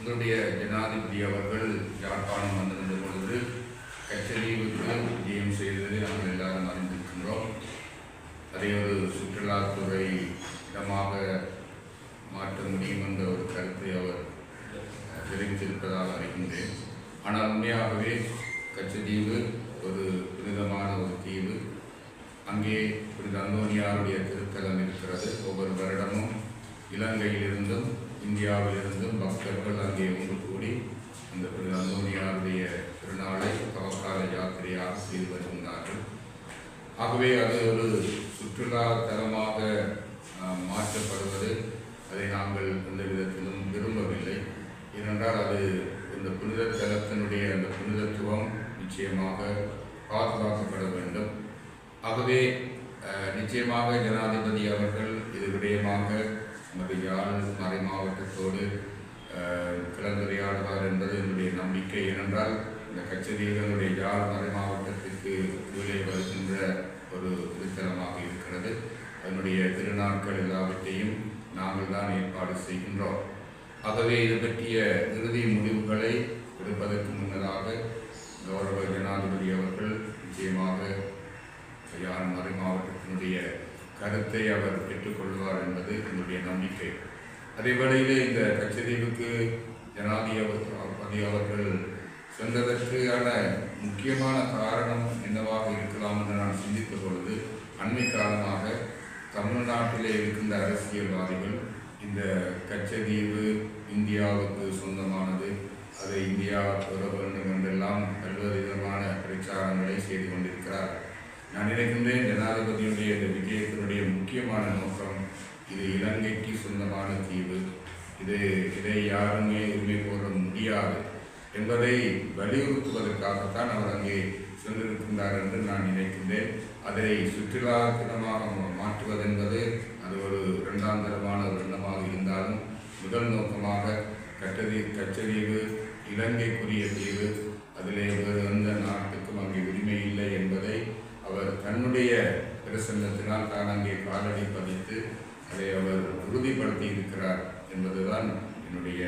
எங்களுடைய ஜனாதிபதி அவர்கள் யாழ்ப்பாணம் வந்திருந்த பொழுது கச்சதீவுக்கு விஜயம் செய்ததை நாங்கள் எல்லாரும் அறிந்திருக்கின்றோம். அதை ஒரு சுற்றுலாத்துறை இடமாக மாற்ற முடியும் என்ற ஒரு கருத்தை அவர் தெரிவித்திருப்பதாக அறிகின்றேன். ஆனால் உண்மையாகவே கச்சதீவு ஒரு புனிதமான ஒரு தீவு. அங்கே புனித அந்தோனியாருடைய திருத்தலம் இருக்கிறது. ஒவ்வொரு வருடமும் இலங்கையிலிருந்தும் இந்தியாவிலிருந்தும் பக்தர்கள் அங்கே ஒன்று கூடி இந்த அந்தோனியாருடைய திருநாளை தவக்கால யாத்திரையாக செய்து வருகின்றார்கள். ஆகவே அது ஒரு சுற்றுலா தலமாக மாற்றப்படுவது அதை நாங்கள் எந்த விதத்திலும் விரும்பவில்லை. ஏனென்றால் அது இந்த புனித தலத்தினுடைய அந்த புனிதத்துவம் நிச்சயமாக பாதுகாக்கப்பட வேண்டும். ஆகவே நிச்சயமாக ஜனாதிபதி அவர்கள் இது விடயமாக நமது யாழ் மறை மாவட்டத்தோடு கலந்துரையாடுவார் என்பது என்னுடைய நம்பிக்கை. ஏனென்றால் இந்த கச்சேரிகளுடைய யாழ் மறை மாவட்டத்திற்கு கீழே வருகின்ற ஒரு திருத்தலமாக இருக்கிறது. அதனுடைய திருநாட்கள் எல்லாவற்றையும் நாங்கள் தான் ஏற்பாடு செய்கின்றோம். ஆகவே இது பற்றிய இறுதி முடிவுகளை எடுப்பதற்கு முன்னதாக கௌரவ ஜனாதிபதி அவர்கள் நிச்சயமாக யாழ் மறை மாவட்டத்தினுடைய கருத்தை அவர் பெற்றுக்கொள்வார் என்பது என்னுடைய நம்பிக்கை. அதே வேளையிலே இந்த கச்சதீவுக்கு ஜனாதிபதி அவர்கள் சென்றதற்கான முக்கியமான காரணம் என்னவாக இருக்கலாம் என்று நான் சிந்தித்த பொழுது அண்மை காலமாக தமிழ்நாட்டிலே இருக்கின்ற அரசியல்வாதிகள் இந்த கச்சதீவு இந்தியாவுக்கு சொந்தமானது அதை இந்தியா பெற வேண்டும் என்றெல்லாம் பல்வேறு விதமான பிரச்சாரங்களை செய்து கொண்டிருக்கிறார்கள். நான் நினைக்கின்றேன் ஜனாதிபதியுடைய இந்த விஜயத்தினுடைய முக்கியமான நோக்கம் இது இலங்கைக்கு சொந்தமான தீவு. இது இதை யாருமே உரிமை கோர முடியாது என்பதை வலியுறுத்துவதற்காகத்தான் அவர் அங்கே சென்றிருக்கின்றார் என்று நான் நினைக்கின்றேன். அதை சுற்றுலா தினமாக மாற்றுவதென்பது அது ஒரு இரண்டாம் தரமான ஒரு எண்ணமாக இருந்தாலும் முதல் நோக்கமாக கட்டதி கச்சதீவு இலங்கைக்குரிய தீவு அதிலே வேறு எந்த நாட்டுக்கும் அங்கே உரிமை இல்லை என்பதை அவர் தன்னுடைய செல்லத்தினால் தான் அங்கே காலடி பதித்து அதை அவர் உறுதிப்படுத்தி இருக்கிறார் என்பதுதான் என்னுடைய